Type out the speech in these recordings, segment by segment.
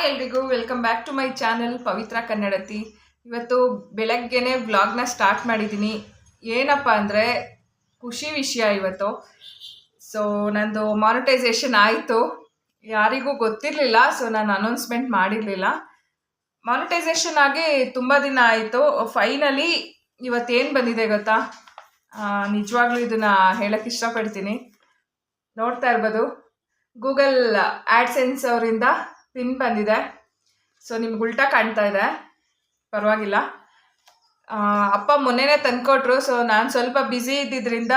Hi ಎಲ್ರಿಗೂ, welcome back to my channel Pavitra Kannadathi. ಇವತ್ತು ಬೆಳಗ್ಗೆನೆ ವ್ಲಾಗ್ನ ಸ್ಟಾರ್ಟ್ ಮಾಡಿದ್ದೀನಿ. ಏನಪ್ಪ ಅಂದರೆ, ಖುಷಿ ವಿಷಯ ಇವತ್ತು. ಸೊ ನಂದು ಮಾನಿಟೈಸೇಷನ್ ಆಯಿತು. ಯಾರಿಗೂ ಗೊತ್ತಿರಲಿಲ್ಲ ಸೊ ನಾನು ಅನೌನ್ಸ್ಮೆಂಟ್ ಮಾಡಿರಲಿಲ್ಲ. ಮಾನಿಟೈಸೇಷನ್ ಆಗಿ ತುಂಬ ದಿನ ಆಯಿತು. ಫೈನಲಿ ಇವತ್ತೇನು ಬಂದಿದೆ ಗೊತ್ತಾ? ನಿಜವಾಗ್ಲೂ ಇದನ್ನು ಹೇಳಕ್ಕೆ ಇಷ್ಟಪಡ್ತೀನಿ. ನೋಡ್ತಾ ಇರ್ಬೋದು. ಗೂಗಲ್ ಆ್ಯಡ್ಸೆನ್ಸ್ ಅವರಿಂದ ಪಿನ್ ಬಂದಿದೆ. ಸೊ ನಿಮ್ಗೆ ಉಲ್ಟಾ ಕಾಣ್ತಾ ಇದೆ. ಪರವಾಗಿಲ್ಲ. ಅಪ್ಪ ಮೊನ್ನೆನೇ ತಂದುಕೊಟ್ರು. ಸೊ ನಾನು ಸ್ವಲ್ಪ ಬ್ಯುಸಿ ಇದ್ದಿದ್ದರಿಂದ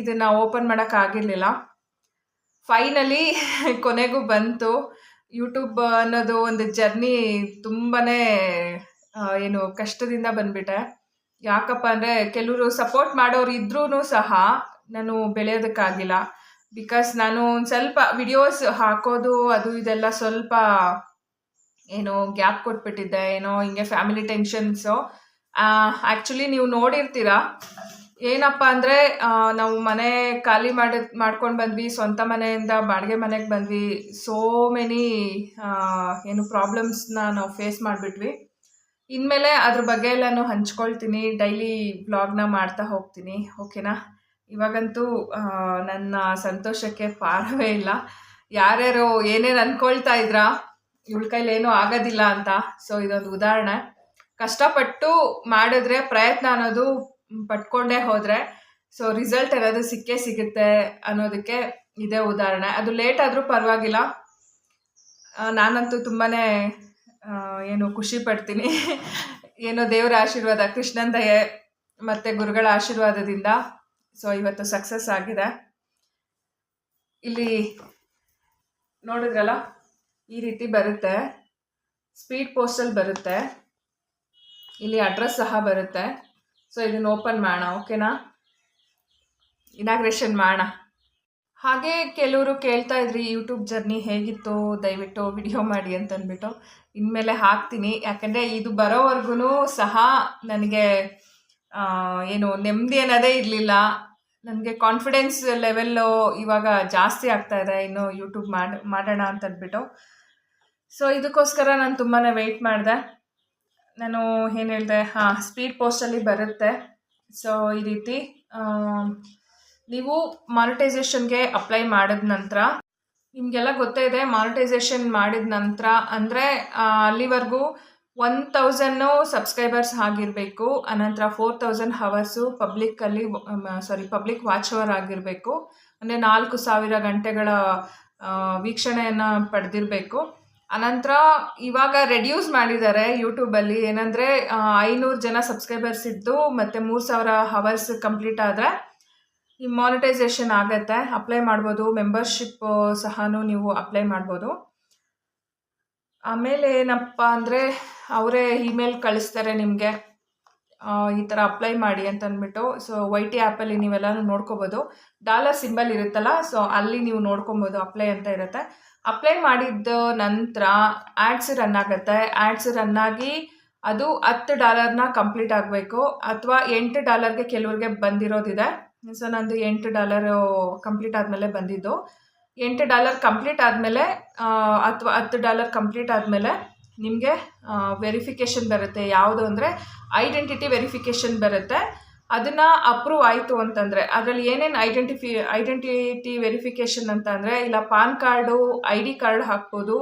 ಇದನ್ನು ಓಪನ್ ಮಾಡೋಕ್ಕಾಗಿರಲಿಲ್ಲ ಫೈನಲಿ ಕೊನೆಗೂ ಬಂತು. ಯೂಟ್ಯೂಬ್ ಅನ್ನೋದು ಒಂದು ಜರ್ನಿ ತುಂಬಾ ಏನು ಕಷ್ಟದಿಂದ ಬಂದ್ಬಿಟ್ಟೆ. ಯಾಕಪ್ಪ ಅಂದರೆ, ಕೆಲವರು ಸಪೋರ್ಟ್ ಮಾಡೋರು ಇದ್ರೂ ಸಹ ನಾನು ಬೆಳೆಯೋದಕ್ಕಾಗಿಲ್ಲ. ಬಿಕಾಸ್ ನಾನು ಒಂದು ಸ್ವಲ್ಪ ವಿಡಿಯೋಸ್ ಹಾಕೋದು, ಅದು ಇದೆಲ್ಲ ಸ್ವಲ್ಪ, ಏನೋ ಗ್ಯಾಪ್ ಕೊಟ್ಬಿಟ್ಟಿದ್ದೆ, ಏನೋ ಹಿಂಗೆ ಫ್ಯಾಮಿಲಿ ಟೆನ್ಷನ್ಸು ಆ್ಯಕ್ಚುಲಿ ನೀವು ನೋಡಿರ್ತೀರಾ, ಏನಪ್ಪ ಅಂದರೆ ನಾವು ಮನೆ ಖಾಲಿ ಮಾಡಿ, ಮಾಡ್ಕೊಂಡು ಬಂದ್ವಿ, ಸ್ವಂತ ಮನೆಯಿಂದ ಬಾಡಿಗೆ ಮನೆಗೆ ಬಂದ್ವಿ. ಸೋ ಮೆನಿ ಏನು ಪ್ರಾಬ್ಲಮ್ಸ್ನ ನಾವು ಫೇಸ್ ಮಾಡಿಬಿಟ್ವಿ. ಇನ್ಮೇಲೆ ಅದ್ರ ಬಗ್ಗೆ ಎಲ್ಲಾನು ಹಂಚ್ಕೊಳ್ತೀನಿ ಡೈಲಿ ಬ್ಲಾಗ್ನ ಮಾಡ್ತಾ ಹೋಗ್ತೀನಿ ಓಕೆನಾ ಇವಾಗಂತೂ ನನ್ನ ಸಂತೋಷಕ್ಕೆ ಪಾರವೇ ಇಲ್ಲ. ಯಾರ್ಯಾರು ಏನೇನು ಅಂದ್ಕೊಳ್ತಾ ಇದ್ರಾ, ಇವಳ ಏನೂ ಆಗೋದಿಲ್ಲ ಅಂತ. ಸೊ ಇದೊಂದು ಉದಾಹರಣೆ. ಕಷ್ಟಪಟ್ಟು ಮಾಡಿದ್ರೆ ಪ್ರಯತ್ನ ಅನ್ನೋದು ಪಟ್ಕೊಂಡೇ ಹೋದರೆ ಸೊ ರಿಸಲ್ಟ್ ಅನ್ನೋದು ಸಿಕ್ಕೇ ಸಿಗುತ್ತೆ ಅನ್ನೋದಕ್ಕೆ ಇದೇ ಉದಾಹರಣೆ. ಅದು ಲೇಟ್ ಆದರೂ ಪರವಾಗಿಲ್ಲ. ನಾನಂತೂ ತುಂಬಾ ಏನು ಖುಷಿ ಪಡ್ತೀನಿ. ಏನೋ ದೇವರ ಆಶೀರ್ವಾದ, ಕೃಷ್ಣನ್ ದಯೆ, ಮತ್ತು ಗುರುಗಳ ಆಶೀರ್ವಾದದಿಂದ. ಸೊ ಇವತ್ತು ಸಕ್ಸಸ್ ಆಗಿದೆ. ಇಲ್ಲಿ ನೋಡಿದ್ರಲ್ಲ, ಈ ರೀತಿ ಬರುತ್ತೆ. ಸ್ಪೀಡ್ ಪೋಸ್ಟಲ್ಲಿ ಬರುತ್ತೆ. ಇಲ್ಲಿ ಅಡ್ರೆಸ್ ಸಹ ಬರುತ್ತೆ. ಸೊ ಇದನ್ನು ಓಪನ್ ಮಾಡೋಣ ಓಕೆನಾ ಇನಾಗ್ರೇಷನ್ ಮಾಡೋಣ. ಹಾಗೆ ಕೆಲವರು ಕೇಳ್ತಾ ಇದ್ರಿ ಯೂಟ್ಯೂಬ್ ಜರ್ನಿ ಹೇಗಿತ್ತು? ದಯವಿಟ್ಟು ವಿಡಿಯೋ ಮಾಡಿ ಅಂತ ಅಂದ್ಬಿಟ್ಟು ಇನ್ಮೇಲೆ ಹಾಕ್ತೀನಿ. ಯಾಕಂದರೆ ಇದು ಬರೋವರೆಗೂ ಸಹ ನನಗೆ ಏನು ನೆಮ್ಮದಿ ಅನ್ನೋದೇ ಇರಲಿಲ್ಲ. ನನಗೆ ಕಾನ್ಫಿಡೆನ್ಸ್ ಲೆವೆಲ್ಲು ಇವಾಗ ಜಾಸ್ತಿ ಆಗ್ತಾ ಇದೆ. ಇನ್ನು ಯೂಟ್ಯೂಬ್ ಮಾಡಿ, ಮಾಡೋಣ ಅಂತ ಅಂದ್ಬಿಟ್ಟು ಸೊ ಇದಕ್ಕೋಸ್ಕರ ನಾನು ತುಂಬಾ ವೆಯ್ಟ್ ಮಾಡಿದೆ. ನಾನು ಏನು ಹೇಳಿದೆ, ಹಾಂ ಸ್ಪೀಡ್ ಪೋಸ್ಟಲ್ಲಿ ಬರುತ್ತೆ. ಸೊ ಈ ರೀತಿ ನೀವು ಮಾನಿಟೈಸೇಷನ್ಗೆ ಅಪ್ಲೈ ಮಾಡಿದ ನಂತರ, ನಿಮಗೆಲ್ಲ ಗೊತ್ತೇ ಇದೆ ಮಾನಿಟೈಸೇಷನ್ ಮಾಡಿದ ನಂತರ ಅಂದರೆ ಅಲ್ಲಿವರೆಗೂ ಒನ್ ತೌಸನ್ನು ಸಬ್ಸ್ಕ್ರೈಬರ್ಸ್ ಆಗಿರಬೇಕು, ಅನಂತರ ಫೋರ್ ತೌಸಂಡ್ ಹವರ್ಸು ಪಬ್ಲಿಕ್ಕಲ್ಲಿ ಸಾರಿ ಪಬ್ಲಿಕ್ ವಾಚ್ ಅವರ್ ಆಗಿರಬೇಕು, ಅಂದರೆ ನಾಲ್ಕು ಸಾವಿರ ಗಂಟೆಗಳ ವೀಕ್ಷಣೆಯನ್ನು ಪಡೆದಿರಬೇಕು. ಅನಂತರ ಇವಾಗ ರೆಡ್ಯೂಸ್ ಮಾಡಿದ್ದಾರೆ ಯೂಟ್ಯೂಬಲ್ಲಿ ಏನಂದರೆ ಐನೂರು ಜನ ಸಬ್ಸ್ಕ್ರೈಬರ್ಸ್ ಇದ್ದು, ಮತ್ತು ಮೂರು ಸಾವಿರ ಹವರ್ಸ್ ಕಂಪ್ಲೀಟ್ ಆದರೆ, ಈ ಮಾನಿಟೈಸೇಷನ್ ಆಗತ್ತೆ. ಅಪ್ಲೈ ಮಾಡ್ಬೋದು ಮೆಂಬರ್ಶಿಪ್ ಸಹ ನೀವು ಅಪ್ಲೈ ಮಾಡ್ಬೋದು. ಆಮೇಲೆ ಏನಪ್ಪ ಅಂದರೆ ಅವರೇ ಇಮೇಲ್ ಕಳಿಸ್ತಾರೆ ನಿಮಗೆ. ಈ ಥರ ಅಪ್ಲೈ ಮಾಡಿ ಅಂತ ಅಂದ್ಬಿಟ್ಟು. ಸೊ ವೈ ಟಿ ಆ್ಯಪಲ್ಲಿ ನೀವೆಲ್ಲ ನೋಡ್ಕೋಬೋದು. ಡಾಲರ್ ಸಿಂಬಲ್ ಇರುತ್ತಲ್ಲ ಸೊ ಅಲ್ಲಿ ನೀವು ನೋಡ್ಕೊಬೋದು ಅಪ್ಲೈ ಅಂತ ಇರುತ್ತೆ. ಅಪ್ಲೈ ಮಾಡಿದ ನಂತರ ಆ್ಯಡ್ಸ್ ರನ್ ಆಗುತ್ತೆ. ಆ್ಯಡ್ಸ್ ರನ್ ಆಗಿ ಅದು ಹತ್ತು ಡಾಲರ್ನ ಕಂಪ್ಲೀಟ್ ಆಗಬೇಕು. ಅಥವಾ ಎಂಟು ಡಾಲರ್ಗೆ ಕೆಲವ್ರಿಗೆ ಬಂದಿರೋದಿದೆ. ಸೊ ನಂದು ಎಂಟು ಡಾಲರು ಕಂಪ್ಲೀಟ್ ಆದಮೇಲೆ ಬಂದಿದ್ದು. ಎಂಟು ಡಾಲರ್ ಕಂಪ್ಲೀಟ್ ಆದಮೇಲೆ ಅಥವಾ ಹತ್ತು ಡಾಲರ್ ಕಂಪ್ಲೀಟ್ ಆದಮೇಲೆ ನಿಮಗೆ ವೆರಿಫಿಕೇಷನ್ ಬರುತ್ತೆ. ಯಾವುದು ಅಂದರೆ ಐಡೆಂಟಿಟಿ ವೆರಿಫಿಕೇಷನ್ ಬರುತ್ತೆ. ಅದನ್ನು ಅಪ್ರೂವ್ ಆಯಿತು ಅಂತಂದರೆ, ಅದರಲ್ಲಿ ಏನೇನು ಐಡೆಂಟಿಫಿ ಐಡೆಂಟಿಟಿ ವೆರಿಫಿಕೇಷನ್ ಅಂತ ಅಂದರೆ, ಇಲ್ಲ PAN card I D card ಹಾಕ್ಬೋದು,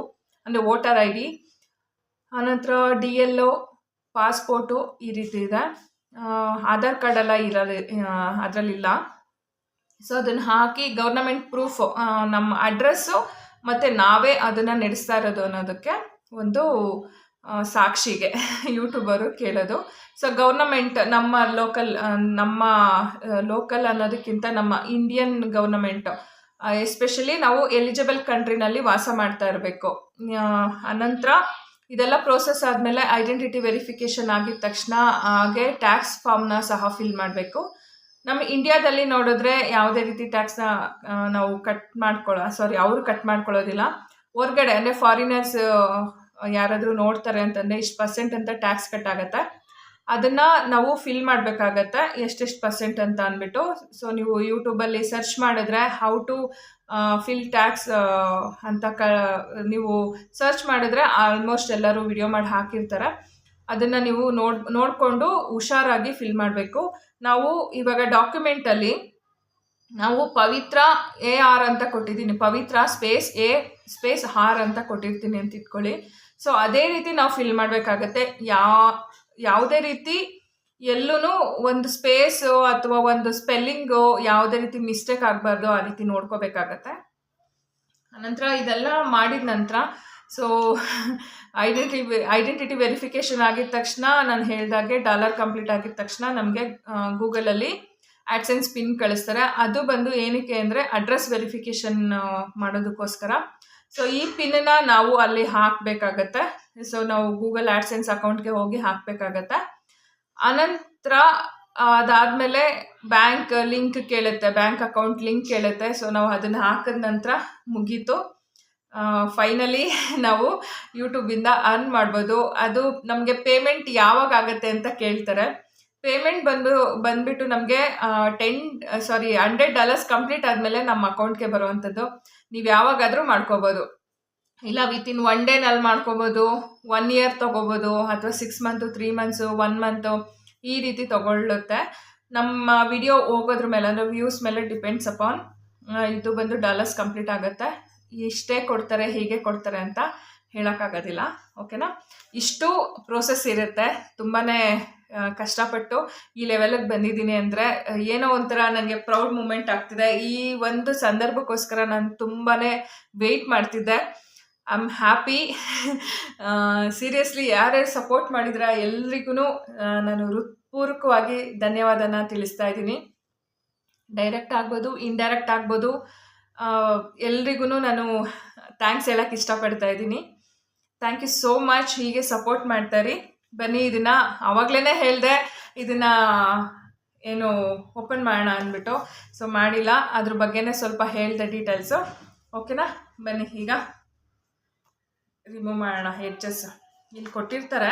ಅಂದರೆ ವೋಟರ್ ಐ ಡಿ ಆನಂತರ ಡಿ ಎಲ್ ಪಾಸ್ಪೋರ್ಟು ಈ ರೀತಿ ಇದೆ. ಆಧಾರ್ ಕಾರ್ಡ್ ಇರಲಿ ಅದರಲ್ಲಿಲ್ಲ. ಸೊ ಅದನ್ನು ಹಾಕಿ ಗೌರ್ನಮೆಂಟ್ ಪ್ರೂಫ್ ನಮ್ಮ ಅಡ್ರೆಸ್ಸು ಮತ್ತು ನಾವೇ ಅದನ್ನು ನಡೆಸ್ತಾ ಇರೋದು ಅನ್ನೋದಕ್ಕೆ ಒಂದು ಸಾಕ್ಷಿಗೆ ಯೂಟ್ಯೂಬರು ಕೇಳೋದು. ಸೊ ಗೌರ್ನಮೆಂಟ್ ನಮ್ಮ ಲೋಕಲ್ ನಮ್ಮ ಲೋಕಲ್ ಅನ್ನೋದಕ್ಕಿಂತ ನಮ್ಮ ಇಂಡಿಯನ್ ಗೌರ್ನಮೆಂಟ್ ಎಸ್ಪೆಷಲಿ ನಾವು ಎಲಿಜಿಬಲ್ ಕಂಟ್ರಿನಲ್ಲಿ ವಾಸ ಮಾಡ್ತಾ ಇರಬೇಕು. ಅನಂತರ ಇದೆಲ್ಲ ಪ್ರೋಸೆಸ್ ಆದಮೇಲೆ ಐಡೆಂಟಿಟಿ ವೆರಿಫಿಕೇಷನ್ ಆಗಿದ ತಕ್ಷಣ ಹಾಗೆ ಟ್ಯಾಕ್ಸ್ ಫಾರ್ಮ್ನ ಸಹ ಫಿಲ್ ಮಾಡಬೇಕು. ನಮ್ಮ ಇಂಡಿಯಾದಲ್ಲಿ ನೋಡಿದ್ರೆ ಯಾವುದೇ ರೀತಿ ಟ್ಯಾಕ್ಸ್ನ ನಾವು ಕಟ್ ಮಾಡ್ಕೊಳ್ಳೋ ಸಾರಿ ಅವರು ಕಟ್ ಮಾಡ್ಕೊಳ್ಳೋದಿಲ್ಲ. ಹೊರ್ಗಡೆ ಅಂದರೆ ಫಾರಿನರ್ಸ್ ಯಾರಾದರೂ ನೋಡ್ತಾರೆ ಅಂತಂದರೆ ಇಷ್ಟು ಪರ್ಸೆಂಟ್ ಅಂತ ಟ್ಯಾಕ್ಸ್ ಕಟ್ ಆಗುತ್ತೆ? ಅದನ್ನು ನಾವು ಫಿಲ್ ಮಾಡಬೇಕಾಗತ್ತೆ? ಎಷ್ಟೆಷ್ಟು ಪರ್ಸೆಂಟ್ ಅಂತ ಅಂದ್ಬಿಟ್ಟು. ಸೊ ನೀವು ಯೂಟ್ಯೂಬಲ್ಲಿ ಸರ್ಚ್ ಮಾಡಿದ್ರೆ ಹೌ ಟು ಫಿಲ್ ಟ್ಯಾಕ್ಸ್ ಅಂತ ಕ, ನೀವು ಸರ್ಚ್ ಮಾಡಿದ್ರೆ ಆಲ್ಮೋಸ್ಟ್ ಎಲ್ಲರೂ ವಿಡಿಯೋ ಮಾಡಿ ಹಾಕಿರ್ತಾರೆ. ಅದನ್ನು ನೀವು ನೋಡ್, ನೋಡಿಕೊಂಡು ಹುಷಾರಾಗಿ ಫಿಲ್ ಮಾಡಬೇಕು. ನಾವು ಇವಾಗ ಡಾಕ್ಯುಮೆಂಟಲ್ಲಿ ನಾವು ಪವಿತ್ರ ಎ ಆರ್ ಅಂತ ಕೊಟ್ಟಿದ್ದೀನಿ. Pavitra space A space R ಅಂತ ಕೊಟ್ಟಿರ್ತೀನಿ ಅಂತ ಇಟ್ಕೊಳ್ಳಿ. ಸೊ ಅದೇ ರೀತಿ ನಾವು ಫಿಲ್ ಮಾಡಬೇಕಾಗತ್ತೆ. ಯಾ, ಯಾವುದೇ ರೀತಿ ಎಲ್ಲೂ ಒಂದು ಸ್ಪೇಸು ಅಥವಾ ಒಂದು ಸ್ಪೆಲ್ಲಿಂಗು ಯಾವುದೇ ರೀತಿ ಮಿಸ್ಟೇಕ್ ಆಗಬಾರ್ದು ಆ ರೀತಿ ನೋಡ್ಕೋಬೇಕಾಗತ್ತೆ. ನಂತರ ಇದೆಲ್ಲ ಮಾಡಿದ ನಂತರ ಸೊ ಐಡೆಂಟಿ ಐಡೆಂಟಿಟಿ ವೆರಿಫಿಕೇಷನ್ ಆಗಿದ ತಕ್ಷಣ ನಾನು ಹೇಳಿದಾಗೆ ಡಾಲರ್ ಕಂಪ್ಲೀಟ್ ಆಗಿದ ತಕ್ಷಣ ನಮಗೆ ಗೂಗಲಲ್ಲಿ ಆ್ಯಡ್ಸೆನ್ಸ್ ಪಿನ್ ಕಳಿಸ್ತಾರೆ. ಅದು ಬಂದು ಏನಕ್ಕೆ ಅಂದರೆ ಅಡ್ರೆಸ್ ವೆರಿಫಿಕೇಷನ್ ಮಾಡೋದಕ್ಕೋಸ್ಕರ. ಸೊ ಈ ಪಿನ್ನ ನಾವು ಅಲ್ಲಿ ಹಾಕಬೇಕಾಗತ್ತೆ. ಸೊ ನಾವು ಗೂಗಲ್ ಆಡ್ಸೆನ್ಸ್ ಅಕೌಂಟ್ಗೆ ಹೋಗಿ ಹಾಕಬೇಕಾಗತ್ತೆ. ಅನಂತರ, ಅದಾದಮೇಲೆ ಬ್ಯಾಂಕ್ ಲಿಂಕ್ ಕೇಳುತ್ತೆ. ಬ್ಯಾಂಕ್ ಅಕೌಂಟ್ ಲಿಂಕ್ ಕೇಳುತ್ತೆ. ಸೊ ನಾವು ಅದನ್ನು ಹಾಕಿದ ನಂತರ ಮುಗೀತು. ಫೈನಲಿ ನಾವು ಯೂಟ್ಯೂಬಿಂದ ಅರ್ನ್ ಮಾಡ್ಬೋದು. ಅದು ನಮಗೆ ಪೇಮೆಂಟ್ ಯಾವಾಗ ಆಗುತ್ತೆ ಅಂತ ಕೇಳ್ತಾರೆ. ಪೇಮೆಂಟ್ ಬಂದು, ಬಂದ್ಬಿಟ್ಟು ನಮಗೆ ten sorry hundred dollars complete ಆದಮೇಲೆ ನಮ್ಮ ಅಕೌಂಟ್ಗೆ ಬರುವಂಥದ್ದು. ನೀವು ಯಾವಾಗಾದರೂ ಮಾಡ್ಕೋಬೋದು. ಇಲ್ಲ ವಿತಿನ್ ಒನ್ ಡೇನಲ್ಲಿ ಮಾಡ್ಕೋಬೋದು ಒನ್ ಇಯರ್ ತೊಗೋಬೋದು, ಅಥವಾ six month three months one month ಈ ರೀತಿ ತಗೊಳ್ಳುತ್ತೆ. ನಮ್ಮ ವಿಡಿಯೋ ಹೋಗೋದ್ರ ಮೇಲೆ, ಅಂದರೆ ವ್ಯೂಸ್ ಮೇಲೆ ಡಿಪೆಂಡ್ಸ್ ಅಪಾನ್ ಇದು ಬಂದು ಡಾಲರ್ಸ್ ಕಂಪ್ಲೀಟ್ ಆಗುತ್ತೆ. ಇಷ್ಟೇ ಕೊಡ್ತಾರೆ, ಹೀಗೆ ಕೊಡ್ತಾರೆ ಅಂತ ಹೇಳೋಕ್ಕಾಗೋದಿಲ್ಲ. ಓಕೆನಾ ಇಷ್ಟು ಪ್ರೋಸೆಸ್ ಇರುತ್ತೆ. ತುಂಬಾ ಕಷ್ಟಪಟ್ಟು ಈ ಲೆವೆಲಿಗೆ ಬಂದಿದ್ದೀನಿ ಅಂದರೆ ಏನೋ ಒಂಥರ ನನಗೆ ಪ್ರೌಡ್ ಮೂಮೆಂಟ್ ಆಗ್ತಿದೆ. ಈ ಒಂದು ಸಂದರ್ಭಕ್ಕೋಸ್ಕರ ನಾನು ತುಂಬಾ ವೆಯ್ಟ್ ಮಾಡ್ತಿದ್ದೆ. ಐ ಆಮ್ ಹ್ಯಾಪಿ ಸೀರಿಯಸ್ಲಿ ಯಾರ್ಯಾರು ಸಪೋರ್ಟ್ ಮಾಡಿದ್ರ ಎಲ್ರಿಗೂ ನಾನು ಹೃತ್ಪೂರ್ವಕವಾಗಿ ಧನ್ಯವಾದನ ತಿಳಿಸ್ತಾ ಇದ್ದೀನಿ. ಡೈರೆಕ್ಟ್ ಆಗ್ಬೋದು ಇಂಡೈರೆಕ್ಟ್ ಆಗ್ಬೋದು ಎಲ್ರಿಗೂ ನಾನು ಥ್ಯಾಂಕ್ಸ್ ಹೇಳಕ್ಕೆ ಇಷ್ಟಪಡ್ತಾ ಇದ್ದೀನಿ. ಥ್ಯಾಂಕ್ ಯು ಸೋ ಮಚ್ ಹೀಗೆ ಸಪೋರ್ಟ್ ಮಾಡ್ತಾರಿ ಬನ್ನಿ, ಇದನ್ನು ಆವಾಗಲೇ ಹೇಳಿದೆ, ಇದನ್ನು ಏನು ಓಪನ್ ಮಾಡೋಣ ಅಂದ್ಬಿಟ್ಟು. ಸೊ ಮಾಡಿಲ್ಲ. ಅದ್ರ ಬಗ್ಗೆನೇ ಸ್ವಲ್ಪ ಹೇಳಿದೆ ಡೀಟೇಲ್ಸು ಓಕೆನಾ ಬನ್ನಿ, ಈಗ ರಿಮೂವ್ ಮಾಡೋಣ ಎಡ್ಜಸ್ ಇಲ್ಲಿ ಕೊಟ್ಟಿರ್ತಾರೆ.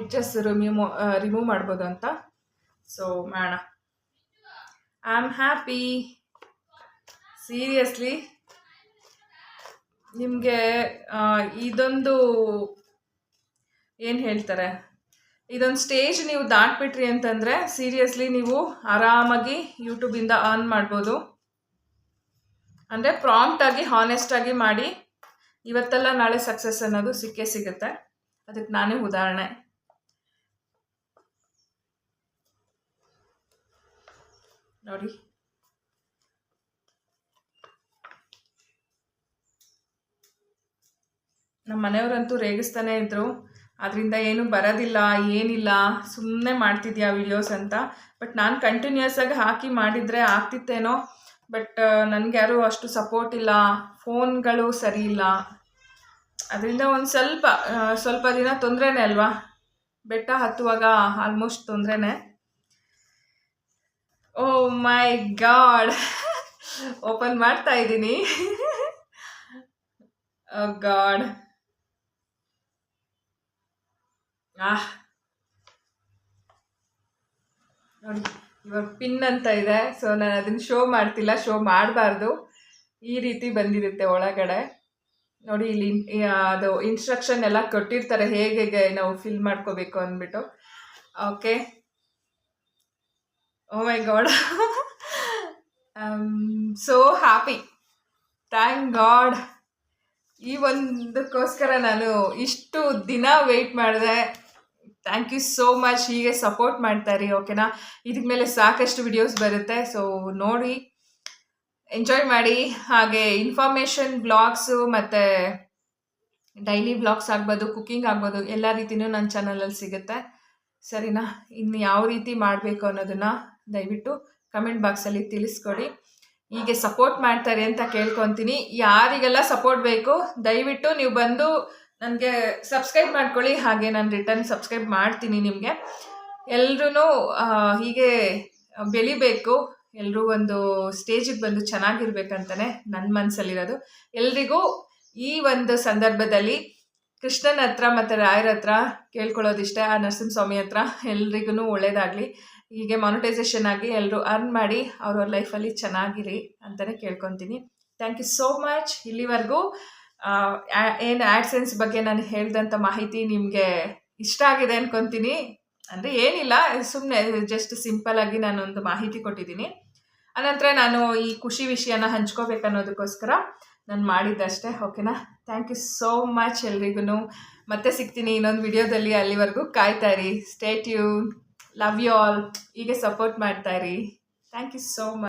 ಎಡ್ಜಸ್ ರಿಮೂವ್ ರಿಮೂವ್ ಮಾಡ್ಬೋದು ಅಂತ. ಸೊ ಮಾಡೋಣ. ಐ ಆಮ್ ಹ್ಯಾಪಿ ಸೀರಿಯಸ್ಲಿ ನಿಮಗೆ ಇದೊಂದು ಏನು ಹೇಳ್ತಾರೆ? ಇದೊಂದು ಸ್ಟೇಜ್ ನೀವು ದಾಟ್ಬಿಟ್ರಿ ಅಂತಂದರೆ ಸೀರಿಯಸ್ಲಿ ನೀವು ಆರಾಮಾಗಿ ಯೂಟ್ಯೂಬಿಂದ ಆನ್ ಮಾಡ್ಬೋದು. ಅಂದರೆ ಪ್ರಾಂಪ್ಟಾಗಿ ಹಾನೆಸ್ಟಾಗಿ ಮಾಡಿ ಇವತ್ತೆಲ್ಲ ನಾಳೆ ಸಕ್ಸಸ್ ಅನ್ನೋದು ಸಿಕ್ಕೇ ಸಿಗುತ್ತೆ. ಅದಕ್ಕೆ ನಾನೇ ಉದಾಹರಣೆ. ನೋಡಿ. ನಮ್ಮ ಮನೆಯವರಂತೂ ರೇಗಿಸ್ತಾನೆ ಇದ್ದರು ಅದರಿಂದ ಏನು ಬರೋದಿಲ್ಲ, ಏನಿಲ್ಲ ಸುಮ್ಮನೆ ಮಾಡ್ತಿದ್ಯಾ ವಿಡಿಯೋಸ್ ಅಂತ. ಬಟ್ ನಾನು ಕಂಟಿನ್ಯೂಸ್ ಆಗಿ ಹಾಕಿ ಮಾಡಿದರೆ ಆಗ್ತಿತ್ತೇನೋ. ಬಟ್ ನನಗೆ ಯಾರು ಅಷ್ಟು ಸಪೋರ್ಟ್ ಇಲ್ಲ ಫೋನ್ಗಳು ಸರಿ ಇಲ್ಲ. ಅದರಿಂದ ಒಂದು ಸ್ವಲ್ಪ ಸ್ವಲ್ಪ ದಿನ ತೊಂದರೆನೇ ಅಲ್ವಾ? ಬೆಟ್ಟ ಹತ್ತುವಾಗ ಆಲ್ಮೋಸ್ಟ್ ತೊಂದರೆನೇ. ಓ ಮೈ ಗಾಡ್ ಓಪನ್ ಮಾಡ್ತಾ ಇದ್ದೀನಿ. ಗಾಡ್ ಆಹ್. ನೋಡಿ, ಇವಾಗ ಪಿನ್ ಅಂತ ಇದೆ, ಸೊ ನಾನು ಅದನ್ನು ಶೋ ಮಾಡ್ತಿಲ್ಲ ಶೋ ಮಾಡಬಾರ್ದು. ಈ ರೀತಿ ಬಂದಿರುತ್ತೆ ಒಳಗಡೆ. ನೋಡಿ, ಇಲ್ಲಿ ಅದು ಇನ್ಸ್ಟ್ರಕ್ಷನ್ ಎಲ್ಲ ಕೊಟ್ಟಿರ್ತಾರೆ, ಹೇಗೆ ನಾವು ಫಿಲ್ ಮಾಡ್ಕೋಬೇಕು ಅಂದ್ಬಿಟ್ಟು. Okay oh my god so happy thank god ಈ ಒಂದಕ್ಕೋಸ್ಕರ ನಾನು ಇಷ್ಟು ದಿನ ವೆಯ್ಟ್ ಮಾಡಿದೆ. ಥ್ಯಾಂಕ್ ಯು ಸೋ ಮಚ್ ಹೀಗೆ ಸಪೋರ್ಟ್ ಮಾಡ್ತಾರೆ ಓಕೆನಾ ಇದಕ್ಕೆ ಮೇಲೆ ಸಾಕಷ್ಟು ವಿಡಿಯೋಸ್ ಬರುತ್ತೆ ಸೊ ನೋಡಿ ಎಂಜಾಯ್ ಮಾಡಿ. ಹಾಗೆ ಇನ್ಫಾರ್ಮೇಷನ್ ಬ್ಲಾಗ್ಸು ಮತ್ತು ಡೈಲಿ ಬ್ಲಾಗ್ಸ್ ಆಗ್ಬೋದು ಕುಕ್ಕಿಂಗ್ ಆಗ್ಬೋದು, ಎಲ್ಲ ರೀತಿಯೂ ನನ್ನ ಚಾನಲಲ್ಲಿ ಸಿಗುತ್ತೆ. ಸರಿನಾ? ಇನ್ನು ಯಾವ ರೀತಿ ಮಾಡಬೇಕು ಅನ್ನೋದನ್ನು ದಯವಿಟ್ಟು ಕಮೆಂಟ್ ಬಾಕ್ಸಲ್ಲಿ ತಿಳಿಸ್ಕೊಡಿ. ಹೀಗೆ ಸಪೋರ್ಟ್ ಮಾಡ್ತಾರೆ ಅಂತ ಕೇಳ್ಕೊತೀನಿ. ಯಾರಿಗೆಲ್ಲ ಸಪೋರ್ಟ್ ಬೇಕು, ದಯವಿಟ್ಟು ನೀವು ಬಂದು ನನಗೆ ಸಬ್ಸ್ಕ್ರೈಬ್ ಮಾಡ್ಕೊಳ್ಳಿ, ಹಾಗೆ ನಾನು ರಿಟರ್ನ್ ಸಬ್ಸ್ಕ್ರೈಬ್ ಮಾಡ್ತೀನಿ ನಿಮಗೆ. ಎಲ್ಲರೂ ಹೀಗೆ ಬೆಳಿಬೇಕು ಎಲ್ಲರೂ ಒಂದು ಸ್ಟೇಜಿಗೆ ಬಂದು ಚೆನ್ನಾಗಿರ್ಬೇಕಂತಲೇ ನನ್ನ ಮನಸ್ಸಲ್ಲಿರೋದು ಎಲ್ರಿಗೂ ಈ ಒಂದು ಸಂದರ್ಭದಲ್ಲಿ ಕೃಷ್ಣನ ಹತ್ರ ಮತ್ತು ರಾಯರ ಹತ್ರ ಕೇಳ್ಕೊಳ್ಳೋದಿಷ್ಟೇ, ಆ ನರಸಿಂಹಸ್ವಾಮಿ ಹತ್ರ ಎಲ್ರಿಗೂ ಒಳ್ಳೇದಾಗಲಿ. ಹೀಗೆ ಮಾನಿಟೈಸೇಷನ್ ಆಗಿ ಎಲ್ಲರೂ ಅರ್ನ್ ಮಾಡಿ ಅವ್ರವ್ರ ಲೈಫಲ್ಲಿ ಚೆನ್ನಾಗಿರಿ ಅಂತಲೇ ಕೇಳ್ಕೊತೀನಿ. ಥ್ಯಾಂಕ್ ಯು ಸೋ ಮಚ್ ಇಲ್ಲಿವರೆಗೂ ಏನು ಆ್ಯಡ್ಸೆನ್ಸ್ ಬಗ್ಗೆ ನಾನು ಹೇಳಿದಂಥ ಮಾಹಿತಿ ನಿಮಗೆ ಇಷ್ಟ ಆಗಿದೆ ಅನ್ಕೊತೀನಿ. ಅಂದರೆ ಏನಿಲ್ಲ ಸುಮ್ಮನೆ ಜಸ್ಟ್ ಸಿಂಪಲ್ಲಾಗಿ ನಾನೊಂದು ಮಾಹಿತಿ ಕೊಟ್ಟಿದ್ದೀನಿ. ಅನಂತರ ನಾನು ಈ ಖುಷಿ ವಿಷಯನ ಹಂಚ್ಕೋಬೇಕನ್ನೋದಕ್ಕೋಸ್ಕರ ನಾನು ಮಾಡಿದ್ದಷ್ಟೇ, ಓಕೆನಾ? ಥ್ಯಾಂಕ್ ಯು ಸೋ ಮಚ್ ಎಲ್ರಿಗೂ ಮತ್ತೆ ಸಿಗ್ತೀನಿ ಇನ್ನೊಂದು ವಿಡಿಯೋದಲ್ಲಿ ಅಲ್ಲಿವರೆಗೂ. ಕಾಯ್ತಾಯಿರಿ stay tuned love you all ಹೀಗೆ ಸಪೋರ್ಟ್ ಮಾಡ್ತಾ ಇರಿ. Thank you so much